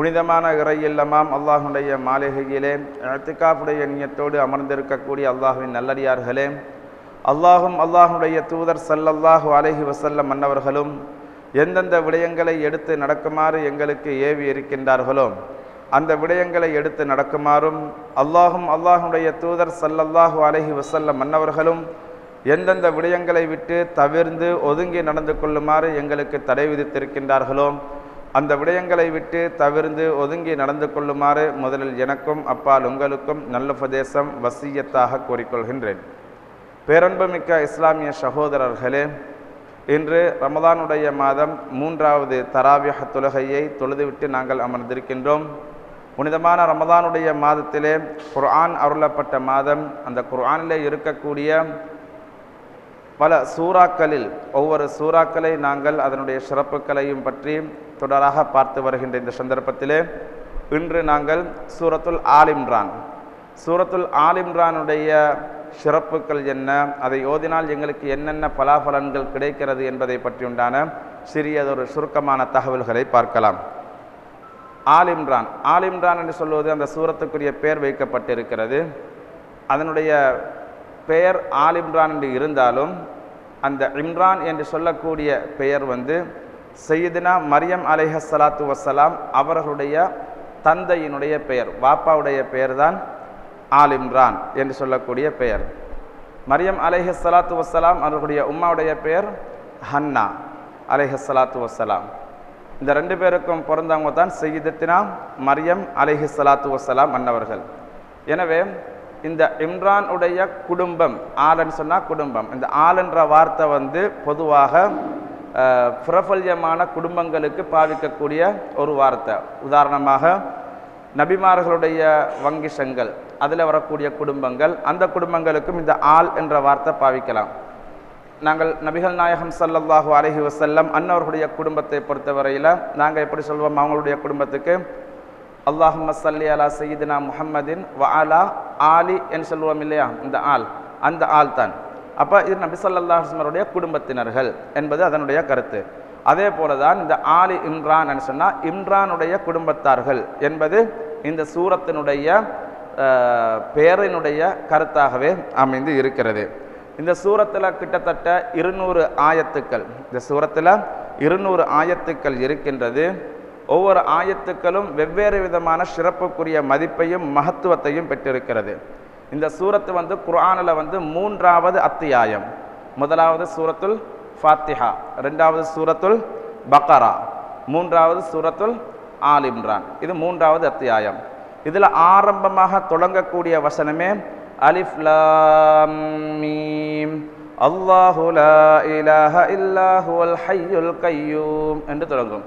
புனிதமான இறை இல்லமாம் அல்லாஹுடைய மாளிகையிலே அத்திகாப்புடைய நியத்தோடு அமர்ந்திருக்கக்கூடிய அல்லாஹுவின் நல்லடியார்களே அல்லாஹும் அல்லாஹுடைய தூதர் சல்லல்லாஹு அலஹி வசல்லம் மன்னவர்களும் எந்தெந்த விடயங்களை எடுத்து நடக்குமாறு எங்களுக்கு ஏவி இருக்கின்றார்களோ அந்த விடயங்களை எடுத்து நடக்குமாறும் அல்லாஹும் அல்லாஹுடைய தூதர் சல்லல்லாஹு அலஹி வசல்லம் மன்னவர்களும் எந்தெந்த விடயங்களை விட்டு தவிர்ந்து ஒதுங்கி நடந்து கொள்ளுமாறு எங்களுக்கு தடை விதித்திருக்கின்றார்களோ அந்த விடயங்களை விட்டு தவிர்ந்து ஒதுங்கி நடந்து கொள்ளுமாறு முதலில் எனக்கும் அப்பால் உங்களுக்கும் நல்ல உபதேசம் வசியத்தாக கூறிக்கொள்கின்றேன். பேரன்புமிக்க இஸ்லாமிய சகோதரர்களே இன்று ரமதானுடைய மாதம் மூன்றாவது தராவியக தொழுகையை தொழுதுவிட்டு நாங்கள் அமர்ந்திருக்கின்றோம். புனிதமான ரமதானுடைய மாதத்திலே குர்ஆன் அருளப்பட்ட மாதம் அந்த குர்ஆனிலே இருக்கக்கூடிய பல சூறாக்களில் ஒவ்வொரு சூறாக்களை நாங்கள் அதனுடைய சிறப்புகளையும் பற்றி தொடராக பார்த்து வருகின்ற இந்த சந்தர்ப்பத்திலே இன்று நாங்கள் சூரத்துல் ஆலிம்ரான் சூரத்துல் ஆலிம்ரானுடைய சிறப்புகள் என்ன அதை ஓதினால் எங்களுக்கு என்னென்ன பலாபலன்கள் கிடைக்கிறது என்பதை பற்றி உண்டான சிறியதொரு சுருக்கமான தகவல்களை பார்க்கலாம். ஆலிம்ரான் ஆலிம்ரான் என்று சொல்வது அந்த சூரத்துக்குரிய பெயர் வைக்கப்பட்டிருக்கிறது. அதனுடைய பெயர் ஆலிம்ரான் என்று இருந்தாலும் அந்த இம்ரான் என்று சொல்லக்கூடிய பெயர் வந்து சையதினா மரியம் அலைஹலாத்து வசலாம் அவர்களுடைய தந்தையினுடைய பெயர் வாப்பாவுடைய பெயர் தான் ஆல் இம்ரான் என்று சொல்லக்கூடிய பெயர். மரியம் அலைஹலாத்து வசலாம் அவர்களுடைய உம்மாவுடைய பெயர் ஹன்னா அலைஹலாத்து வசலாம் இந்த ரெண்டு பேருக்கும் பிறந்தவங்க தான் செய்தத்தினா மரியம் அலைஹி சலாத்து வசலாம் அன்னவர்கள். எனவே இந்த இம்ரான் உடைய குடும்பம் ஆலன்னு சொன்னால் குடும்பம். இந்த ஆலன்ற வார்த்தை வந்து பொதுவாக பிரபல்யமான குடும்பங்களுக்கு பாவிக்கக்கூடிய ஒரு வார்த்தை. உதாரணமாக நபிமார்களுடைய வங்கிஷங்கள் அதில் வரக்கூடிய குடும்பங்கள் அந்த குடும்பங்களுக்கும் இந்த ஆள் என்ற வார்த்தை பாவிக்கலாம். நாங்கள் நபிகள் நாயகம் சல்லல்லாஹூ அலஹி வசல்லம் அன்னவர்களுடைய குடும்பத்தை பொறுத்தவரையில் நாங்கள் எப்படி சொல்வோம் அவங்களுடைய குடும்பத்துக்கு அல்லாஹும் சல்லி அலா சையீதினா முஹம்மதின் வ அலா ஆலி என்று சொல்லுவோம் இல்லையா? இந்த ஆள் அந்த ஆள் தான். அப்போ இது நபி சல்லாஹ்மருடைய குடும்பத்தினர்கள் என்பது அதனுடைய கருத்து. அதே போல தான் இந்த ஆலி இம்ரான் சொன்னால் இம்ரானுடைய குடும்பத்தார்கள் என்பது இந்த சூரத்தினுடைய பேரினுடைய கருத்தாகவே அமைந்து இருக்கிறது. இந்த சூரத்தில் கிட்டத்தட்ட இருநூறு ஆயத்துக்கள் இந்த சூரத்தில் இருநூறு ஆயத்துக்கள் இருக்கின்றது. ஒவ்வொரு ஆயத்துக்களும் வெவ்வேறு விதமான சிறப்புக்குரிய மதிப்பையும் மகத்துவத்தையும் பெற்றிருக்கிறது. இந்த சூரத்து வந்து குரானில் வந்து மூன்றாவது அத்தியாயம். முதலாவது சூரத்துல் ஃபாத்திஹா ரெண்டாவது சூரத்துல் பக்கரா மூன்றாவது சூரத்துல் ஆல் இம்ரான். இது மூன்றாவது அத்தியாயம். இதில் ஆரம்பமாக தொடங்கக்கூடிய வசனமே அலிஃப் மீம். அல்லாஹு லா இலாஹ இல்லாஹுவல் கையூம் என்று தொடங்கும்.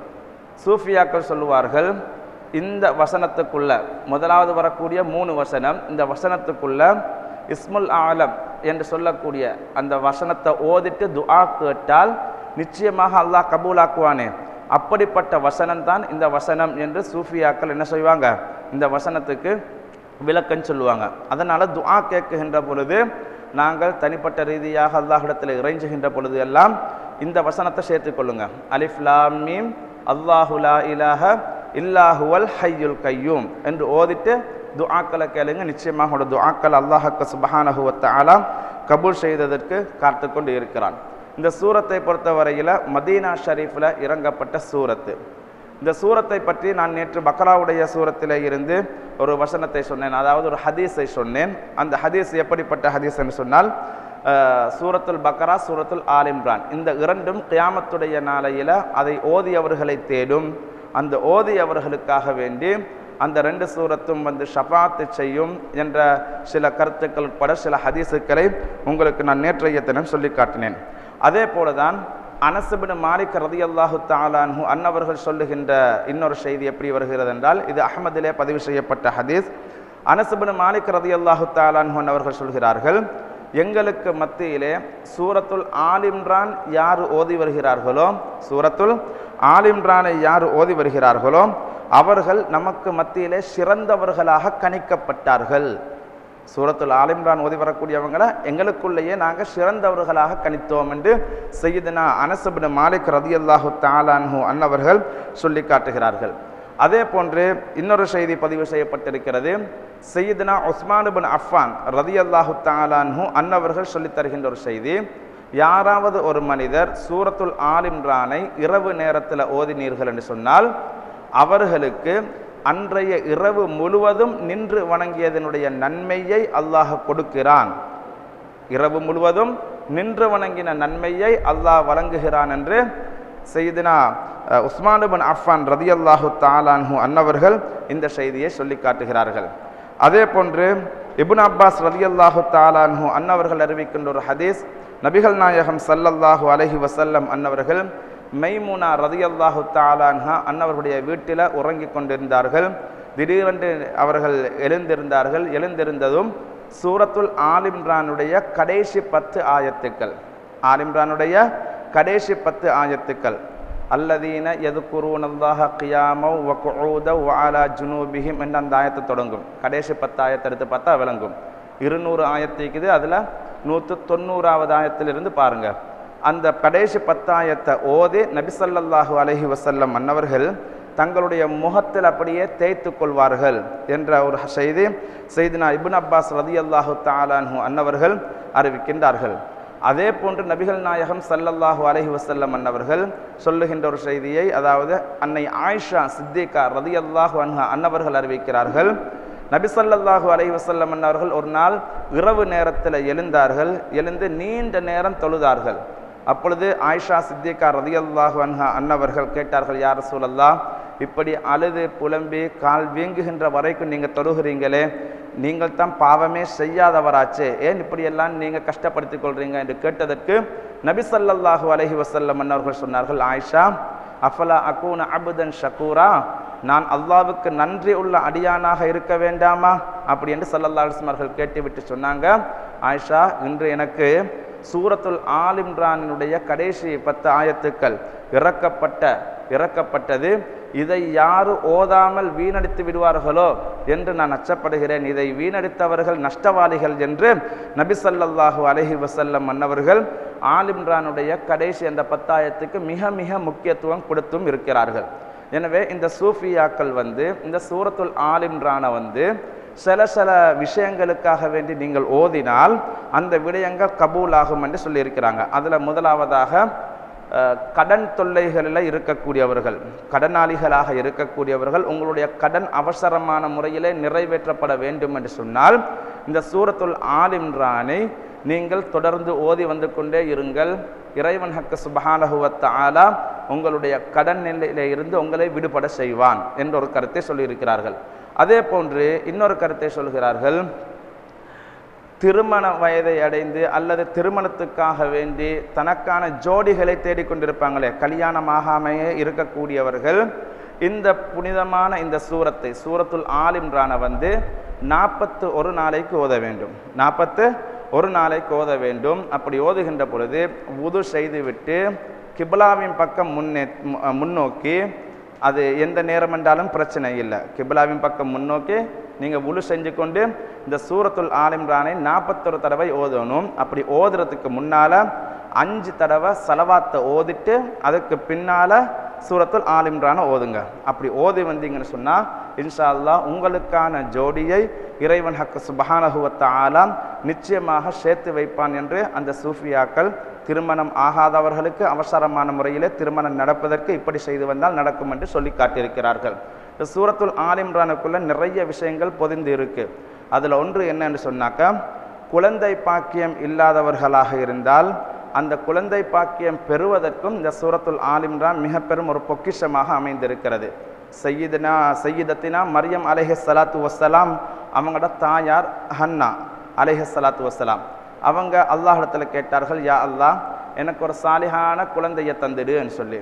சூஃபியாக்கள் சொல்லுவார்கள் இந்த வசனத்துக்குள்ள முதலாவது வரக்கூடிய மூணு வசனம் இந்த வசனத்துக்குள்ள இஸ்முல் ஆலம் என்று சொல்லக்கூடிய அந்த வசனத்தை ஓதிட்டு துஆ கேட்டால் நிச்சயமாக அல்லாஹ் கபூலாக்குவானே. அப்படிப்பட்ட வசனம் தான் இந்த வசனம் என்று சூஃபியாக்கள் என்ன செய்வாங்க இந்த வசனத்துக்கு விளக்கம் சொல்லுவாங்க. அதனால் துஆ கேட்குகின்ற பொழுது நாங்கள் தனிப்பட்ட ரீதியாக அல்லாஹிடத்தில் இறைஞ்சுகின்ற பொழுது எல்லாம் இந்த வசனத்தை சேர்த்துக்கொள்ளுங்க அலிஃப்லாம் மீம் அல்லாஹுலா இலாஹ இல்லாஹுவல் ஹையுல் கையூம் என்று ஓதிட்டு துஆக்களை கேளுங்க. நிச்சயமாக உங்களோட துஆக்கள் அல்லாஹக்கு சுபஹானஹுவத்த ஆலா கபூல் செய்ததற்கு காத்து கொண்டு இருக்கிறான். இந்த சூரத்தை பொறுத்தவரையில் மதீனா ஷரீஃபில் இறங்கப்பட்ட சூரத்து. இந்த சூரத்தை பற்றி நான் நேற்று பக்ராவுடைய சூரத்தில் இருந்து ஒரு வசனத்தை சொன்னேன். அதாவது ஒரு ஹதீஸை சொன்னேன். அந்த ஹதீஸ் எப்படிப்பட்ட ஹதீஸ் என்று சொன்னால் சூரத்துல் பக்ரா சூரத்துல் ஆலிம்ரான் இந்த இரண்டும் கியாமத்துடைய நாளையில் அதை ஓதியவர்களை தேடும். அந்த ஓதியவர்களுக்காக வேண்டி அந்த ரெண்டு சூரத்தும் வந்து ஷபாத்து செய்யும் என்ற சில கருத்துக்கள் உட்பட சில ஹதீஸுக்களை உங்களுக்கு நான் நேற்றைய தினம் சொல்லி காட்டினேன். அதே போல தான் அனசுபின் மாலிக் ரதி அல்லாஹு தாலான்ஹு அன்னவர்கள் சொல்லுகின்ற இன்னொரு செய்தி எப்படி வருகிறது என்றால் இது அகமதிலே பதிவு செய்யப்பட்ட ஹதீஸ். அனசுபின் மாலிக் ரதி அல்லாஹு தாலான்ஹு அன்னவர்கள் சொல்கிறார்கள் எங்களுக்கு மத்தியிலே சூரத்துல் ஆலிம்ரான் யார் ஓதி வருகிறார்களோ சூரத்துல் ஆலிம்ரானை யார் ஓதி வருகிறார்களோ அவர்கள் நமக்கு மத்தியிலே சிறந்தவர்களாக கணிக்கப்பட்டார்கள். சூரத்துல் ஆலிம்ரான் ஓதி வரக்கூடியவங்களை எங்களுக்குள்ளேயே நாங்கள் சிறந்தவர்களாக கணித்தோம் என்று செய்யுதுனா அனசபின் மாலிக் ரதியல்லாஹு தாலான்ஹூ அன்னவர்கள் சொல்லி காட்டுகிறார்கள். அதே போன்று இன்னொரு செய்தி பதிவு செய்யப்பட்டிருக்கிறது. சையதுனா உஸ்மான் பின் அஃபான் ரதியல்லாஹு தாலான்ஹு அன்னவர்கள் சொல்லித் தருகின்ற ஒரு செய்தி. யாராவது ஒரு மனிதர் சூரத்துல் ஆலிம்ரானை இரவு நேரத்தில் ஓதினீர்கள் என்று சொன்னால் அவர்களுக்கு அன்றைய இரவு முழுவதும் நின்று வணங்கியதனுடைய நன்மையை அல்லாஹ் கொடுக்கிறான். இரவு முழுவதும் நின்று வணங்கின நன்மையை அல்லாஹ் வழங்குகிறான் என்று செய்தினா உஸ்மானுபன் அஃபான் ரதி ரதியல்லாஹு தாலான்ஹு அன்னவர்கள் இந்த செய்தியை சொல்லி காட்டுகிறார்கள். அதே போன்று இபுன் அப்பாஸ் ரதியல்லாஹு தாலான்ஹு அன்னவர்கள் அறிவிக்கின்ற ஒரு ஹதீஸ் நபிகள் நாயகம் சல்லல்லாஹு அலஹி வசல்லம் அன்னவர்கள் மைமுனா ரதியல்லாஹு தாலான்ஹா அன்னவர்களுடைய வீட்டில் உறங்கிக் கொண்டிருந்தார்கள். திடீரென்று அவர்கள் எழுந்திருந்தார்கள். எழுந்திருந்ததும் சூரத்துல் ஆலிம்ரானுடைய கடைசி பத்து ஆயத்துக்கள். ஆலிம்ரானுடைய கடைசி பத்து ஆயத்துக்கள். அல்லதீன எதுக்குருவனல்லாஹ கியாமவ் வகுஊதவ் வாலா ஜுனூபிஹிம் என்று அந்த ஆயத்தை தொடங்கும். கடைசி பத்து ஆயத்தை எடுத்து பார்த்தா விளங்கும். இருநூறு ஆயத்திக்குது அதில் நூற்று தொண்ணூறாவது ஆயத்திலிருந்து பாருங்கள் அந்த கடைசி பத்தாயத்தை ஓதி நபிசல்லாஹு அலஹி வசல்லம் அன்னவர்கள் தங்களுடைய முகத்தில் அப்படியே தேய்த்து கொள்வார்கள் என்ற ஒரு செய்தி செய்தினா இபுன் அப்பாஸ் ரதி அல்லாஹு தாலான்ஹு அன்னவர்கள் அறிவிக்கின்றார்கள். அதே போன்று நபிகள் நாயகம் சல்லல்லாஹு அலஹி வசல்லம் அன்னவர்கள் சொல்லுகின்ற ஒரு செய்தியை அதாவது அன்னை ஆயிஷா சித்திகா ரதி அல்லாஹு அன்ஹா அன்னவர்கள் அறிவிக்கிறார்கள். நபி ஸல்லல்லாஹு அலஹி வசல்லம் அன்னவர்கள் ஒரு நாள் இரவு நேரத்தில் எழுந்தார்கள். எழுந்து நீண்ட நேரம் தொழுதார்கள். அப்பொழுது ஆயிஷா சித்திகா ரதியல்லாஹு அன்ஹா அன்னவர்கள் கேட்டார்கள் யார் சூழல்லா இப்படி அழுது புலம்பி கால் வீங்குகின்ற வரைக்கும் நீங்கள் தொழுகிறீங்களே நீங்கள் தான் பாவமே செய்யாதவராச்சே. ஏன் இப்படியெல்லாம் நீங்கள் கஷ்டப்படுத்திக் கொள்றீங்க என்று கேட்டதற்கு நபிசல்லாஹு அலஹி வசல்லம் அன்னவர்கள் சொன்னார்கள் ஆயிஷா அஃபலா அகூன அபுதன் ஷக்கூரா நான் அல்லாவுக்கு நன்றி உள்ள அடியானாக இருக்க வேண்டாமா? அப்படி என்று சல்லல்லா அலிஸ்மார்கள் கேட்டுவிட்டு சொன்னாங்க ஆயிஷா இன்று எனக்கு சூரத்துல் ஆலிம்ரானினுடைய கடைசி பத்து ஆயத்துக்கள் இறக்கப்பட்ட இறக்கப்பட்டது இதை யாரு ஓதாமல் வீணடித்து விடுவார்களோ என்று நான் அச்சப்படுகிறேன். இதை வீணடித்தவர்கள் நஷ்டவாளிகள் என்று நபிசல்லாஹு அலஹி வசல்லம் மன்னவர்கள் ஆலிம்ரானுடைய கடைசி அந்த பத்தாயத்துக்கு மிக மிக முக்கியத்துவம் கொடுத்தும் இருக்கிறார்கள். எனவே இந்த சூஃபியாக்கள் வந்து இந்த சூரத்துல் ஆலிம்ரானை வந்து சில சில விஷயங்களுக்காக வேண்டி நீங்கள் ஓதினால் அந்த விடயங்கள் கபூலாகும் என்று சொல்லியிருக்கிறாங்க. அதில் முதலாவதாக கடன் தொல்லைகளில் இருக்கக்கூடியவர்கள் கடனாளிகளாக இருக்கக்கூடியவர்கள் உங்களுடைய கடன் அவசரமான முறையிலே நிறைவேற்றப்பட வேண்டும் என்று சொன்னால் இந்த சூரத்துல் ஆலிம்ரானை நீங்கள் தொடர்ந்து ஓதி வந்து கொண்டே இருங்கள். இறைவன் ஹக்க சுபஹானஹுவத்த ஆலா உங்களுடைய கடன் நிலையில இருந்து உங்களை விடுபட செய்வான் என்ற ஒரு கருத்தை சொல்லியிருக்கிறார்கள். அதே போன்று இன்னொரு கருத்தை சொல்கிறார்கள். திருமண வயதை அடைந்து அல்லது திருமணத்துக்காக வேண்டி தனக்கான ஜோடிகளை தேடிக்கொண்டிருப்பாங்களே கல்யாணமாகாமையே இருக்கக்கூடியவர்கள் இந்த புனிதமான இந்த சூரத்தை சூரத்துல் ஆலிம்ரான வந்து நாற்பத்து ஒரு நாளைக்கு ஓத வேண்டும். நாற்பத்து ஒரு நாளைக்கு ஓத வேண்டும். அப்படி ஓதுகின்ற பொழுது உது செய்துவிட்டு கிபிலாவின் பக்கம் முன்னே முன்னோக்கி அது எந்த நேரம் என்றாலும் பிரச்சனை இல்லை. கிபிலாவின் பக்கம் முன்னோக்கி நீங்கள் உழு செஞ்சு கொண்டு இந்த சூரத்துல் ஆலிம்ரானை நாற்பத்தொரு தடவை ஓதணும். அப்படி ஓதுறதுக்கு முன்னால் அஞ்சு தடவை செலவாத்தை ஓதிட்டு அதுக்கு பின்னால் சூரத்துல் ஆலிம்ரானை ஓதுங்க. அப்படி ஓதி வந்தீங்கன்னு சொன்னால் இன்ஷா அல்லாஹ் உங்களுக்கான ஜோடியை இறைவன் ஹக்கு சுபஹானஹுவத்த ஆலாம் நிச்சயமாக சேர்த்து வைப்பான் என்று அந்த சூஃபியாக்கள் திருமணம் ஆகாதவர்களுக்கு அவசரமான முறையிலே திருமணம் நடப்பதற்கு இப்படி செய்து வந்தால் நடக்கும் என்று சொல்லி காட்டியிருக்கிறார்கள். இப்போ சூரத்துல் ஆலிம்ரானுக்குள்ளே நிறைய விஷயங்கள் பொதிந்து இருக்குது அதில் ஒன்று என்னன்னு சொன்னாக்கா குழந்தை பாக்கியம் இல்லாதவர்களாக இருந்தால் அந்த குழந்தை பாக்கியம் பெறுவதற்கும் இந்த சூரத்துல் ஆலிம்ரான் மிக பெரும் ஒரு பொக்கிஷமாக அமைந்திருக்கிறது. சையீதனா சையீதத்தினா மரியம் அலைஹி சலாத்து வசலாம் அவங்களோட தாயார் ஹன்னா அலைஹி சலாத்து வசலாம் அவங்க அல்லாஹிடத்தில் கேட்டார்கள் யா அல்லாஹ் எனக்கு ஒரு சாலிகான குழந்தையை தந்துடுன்னு சொல்லி.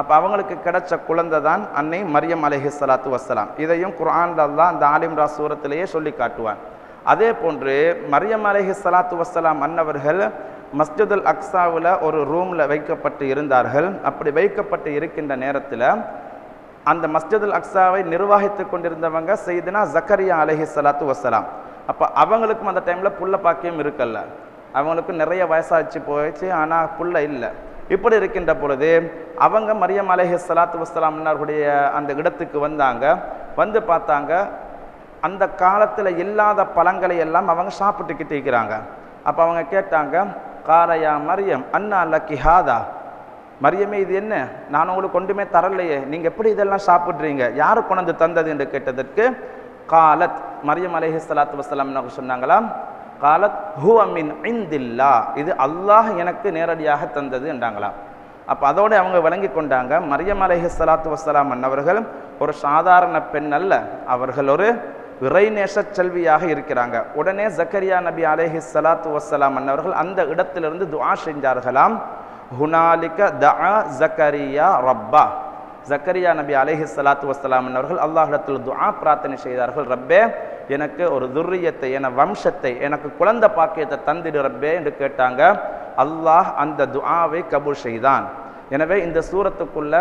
அப்போ அவங்களுக்கு கிடைச்ச குழந்தை தான் அன்னை மரியம் அலஹி சலாத்து வஸ்ஸலாம். இதையும் குர்ஆன்ல அல்லாஹ் அந்த ஆலிம்ரா சூரத்திலேயே சொல்லி காட்டுவான். அதே போன்று மரியம் அலஹி சலாத்து வஸ்ஸலாம் அன்னவர்கள் மஸ்ஜிதுல் அக்ஸாவில் ஒரு ரூமில் வைக்கப்பட்டு இருந்தார்கள். அப்படி வைக்கப்பட்டு இருக்கின்ற நேரத்தில் அந்த மஸ்ஜிதுல் அக்ஸாவை நிர்வாகித்து கொண்டிருந்தவங்க செய்தினா ஜக்கரியா அலைஹி சலாத்து வசலாம் அப்போ அவங்களுக்கும் அந்த டைமில் புள்ள பாக்கியம் இருக்கல்ல. அவங்களுக்கு நிறைய வயசாச்சு போயிடுச்சு ஆனால் புள்ள இல்லை. இப்படி இருக்கின்ற பொழுது அவங்க மரியம் அலேஹி சலாத்து வஸ்லாம் அந்த இடத்துக்கு வந்தாங்க. வந்து பார்த்தாங்க அந்த காலத்தில் இல்லாத பழங்களை எல்லாம் அவங்க சாப்பிட்டுக்கிட்டு இருக்கிறாங்க. அப்போ அவங்க கேட்டாங்க காரையா மரியம் அண்ணா லக்கி ஹாதா? மரியமே இது என்ன? நான் உங்களுக்கு கொண்டுமே தரலையே. நீங்கள் எப்படி இதெல்லாம் சாப்பிட்றீங்க? யார் கொண்டு தந்தது? என்று கேட்டதற்கு காலத் மரியம் அலேஹி சலாத்து வசலாம் சொன்னாங்களாம் காலத் ஹூ அமின் ஐந்தில்லா இது அல்லாஹ் எனக்கு நேரடியாக தந்தது என்றாங்களாம். அப்போ அதோடு அவங்க விளங்கி கொண்டாங்க. மரியம் அலஹி சலாத்து வசலாம் அன்னவர்கள் ஒரு சாதாரண பெண் அல்ல. அவர்கள் ஒரு இறைநேச செல்வியாக இருக்கிறாங்க. உடனே ஜக்கரியா நபி அலேஹி சலாத்து வசலாம் அன்னவர்கள் அந்த இடத்திலிருந்து துஆ செஞ்சார்களாம். ஹுனாலிக தஆ ஜக்கரியா ரப்பா. ஜக்கரியா நபி அலைஹி சலாத்து வஸ்ஸலாம் அவர்கள் அல்லாஹிடத்தில் துஆ பிரார்த்தனை செய்தார்கள். ரப்பே எனக்கு ஒரு துர்ரியத்தை என வம்சத்தை எனக்கு குழந்தை பாக்கியத்தை தந்திடு ரப்பே என்று கேட்டாங்க. அல்லாஹ் அந்த துஆவை கபூல் செய்தான். எனவே இந்த சூரத்துக்குள்ள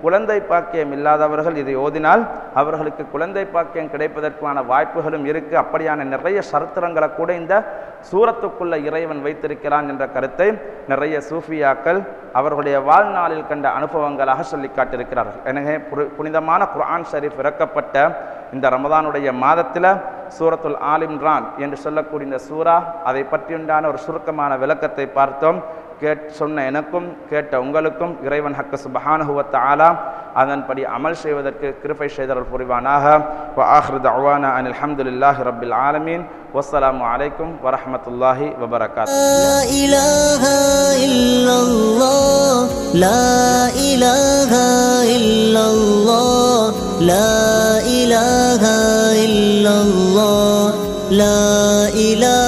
குழந்தை பாக்கியம் இல்லாதவர்கள் இதை ஓதினால் அவர்களுக்கு குழந்தை பாக்கியம் கிடைப்பதற்கான வாய்ப்புகளும் இருக்குது அப்படியான நிறைய சரித்திரங்களை கூட இந்த சூரத்துக்குள்ள இறைவன் வைத்திருக்கிறான் என்ற கருத்தை நிறைய சூஃபியாக்கள் அவர்களுடைய வாழ்நாளில் கண்ட அனுபவங்களாக சொல்லி காட்டியிருக்கிறார்கள். எனவே புரு- புனிதமான குர்ஆன் ஷரீஃப் இறக்கப்பட்ட இந்த ரமதானுடைய மாதத்தில் சூரத்துல் ஆலிம்ரான் என்று சொல்லக்கூடிய இந்த சூரா அதை பற்றியுண்டான ஒரு சுருக்கமான விளக்கத்தை பார்த்தோம். கேட் சொன்ன எனக்கும் கேட்ட உங்களுக்கும் இறைவன் ஹக்க சுபஹானுவத்த ஆலா அதன்படி அமல் செய்வதற்கு கிருபை செய்தல் புரிவானாக வ ஆஹ்ரு தஅவானா அனில் ஹம்துலில்லாஹி ரப்பில் ஆலமீன் வஸ்ஸலாமு அலைக்கும் வரஹ்மத்துல்லாஹி வபரகாத் لا إله إلا الله لا إله إلا الله لا إله إلا الله لا